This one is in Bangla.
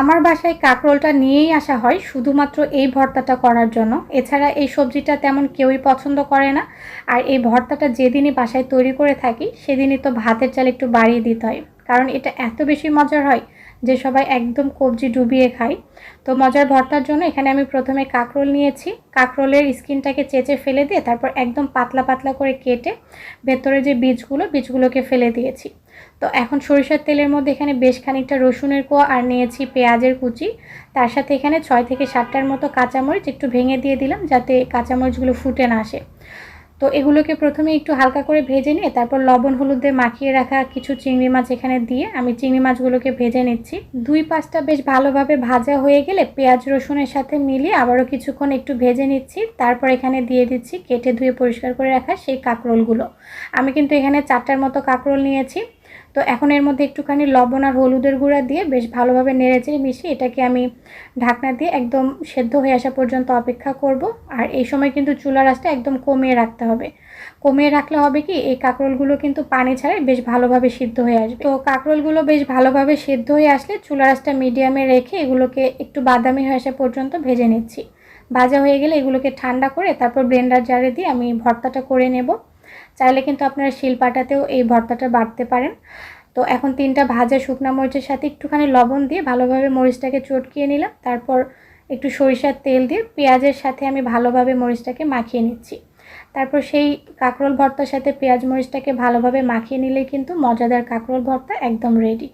আমার বাসায় কাঁকরোলটা নিয়েই আসা হয় শুধুমাত্র এই ভর্তাটা করার জন্য। এছাড়া এই সবজিটা তেমন কেউই পছন্দ করে না। আর এই ভর্তাটা যেদিনই বাসায় তৈরি করে থাকি, সেদিনই তো ভাতের চাল একটু বাড়িয়ে দিতে হয়। কারণ এটা এত বেশি মজার হয় যে সবাই একদম কবজি ডুবিয়ে খায়। তো মজার ভর্তার জন্য এখানে আমি প্রথমে কাঁকরোল নিয়েছি। কাঁকরোলের স্কিনটাকে চেঁচে ফেলে দিয়ে তারপর একদম পাতলা পাতলা করে কেটে ভেতরে যে বীজগুলো, বীজগুলোকে ফেলে দিয়েছি। তো এখন সরিষার তেলের মধ্যে এখানে বেশ খানিকটা রসুনের কোয়া আর নিয়েছি পেঁয়াজের কুচি। তার সাথে এখানে ছয় থেকে সাতটার মতো কাঁচামরিচ একটু ভেঙে দিয়ে দিলাম যাতে কাঁচামরিচগুলো ফুটে না আসে। তো এগুলোকে প্রথমে একটু হালকা করে ভেজে নিয়ে তারপর লবণ হলুদে মাখিয়ে রাখা কিছু চিংড়ি মাছ এখানে দিয়ে আমি চিংড়ি মাছগুলোকে ভেজে নিচ্ছি। দুই পাঁচটা বেশ ভালোভাবে ভাজা হয়ে গেলে পেঁয়াজ রসুনের সাথে মিলিয়ে আবারও কিছুক্ষণ একটু ভেজে নিচ্ছি। তারপর এখানে দিয়ে দিচ্ছি কেটে ধুয়ে পরিষ্কার করে রাখা সেই কাঁকরোলগুলো। আমি কিন্তু এখানে চারটার মতো কাঁকরোল নিয়েছি। তো এখন এর মধ্যে একটুখানি লবণ আর হলুদের গুঁড়া দিয়ে বেশ ভালোভাবে নেড়েচেড়ে মিশিয়ে এটাকে আমি ঢাকনা দিয়ে একদম সেদ্ধ হয়ে আসা পর্যন্ত অপেক্ষা করব। আর এই সময় কিন্তু চুলা রাসটা একদম কমিয়ে রাখতে হবে। কমিয়ে রাখলে হবে কি, এই কাঁকরোলগুলো কিন্তু পানি ছাড়াই বেশ ভালোভাবে সিদ্ধ হয়ে আসবে। তো কাঁকরোলগুলো বেশ ভালোভাবে সিদ্ধ হয়ে আসলে চুলা রাসটা মিডিয়ামে রেখে এগুলোকে একটু বাদামি হয়ে আসা পর্যন্ত ভেজে নিচ্ছি। ভাজা হয়ে গেলে এগুলোকে ঠান্ডা করে তারপর ব্লেন্ডার জারে দিয়ে আমি ভর্তাটা করে নেব। চাইলে কিন্তু আপনারা শিলপাটাতেও এই ভর্তাটা বাড়তে পারেন। তো এখন তিনটা ভাজা শুকনো মরিচের সাথে একটুখানি লবণ দিয়ে ভালোভাবে মরিচটাকে চটকিয়ে নিলাম। তারপর একটু সরিষার তেল দিয়ে পেঁয়াজের সাথে আমি ভালোভাবে মরিচটাকে মাখিয়ে নিচ্ছি। তারপর সেই কাঁকরোল ভর্তার সাথে পেঁয়াজ মরিচটাকে ভালোভাবে মাখিয়ে নিলে কিন্তু মজাদার কাঁকরোল ভর্তা একদম রেডি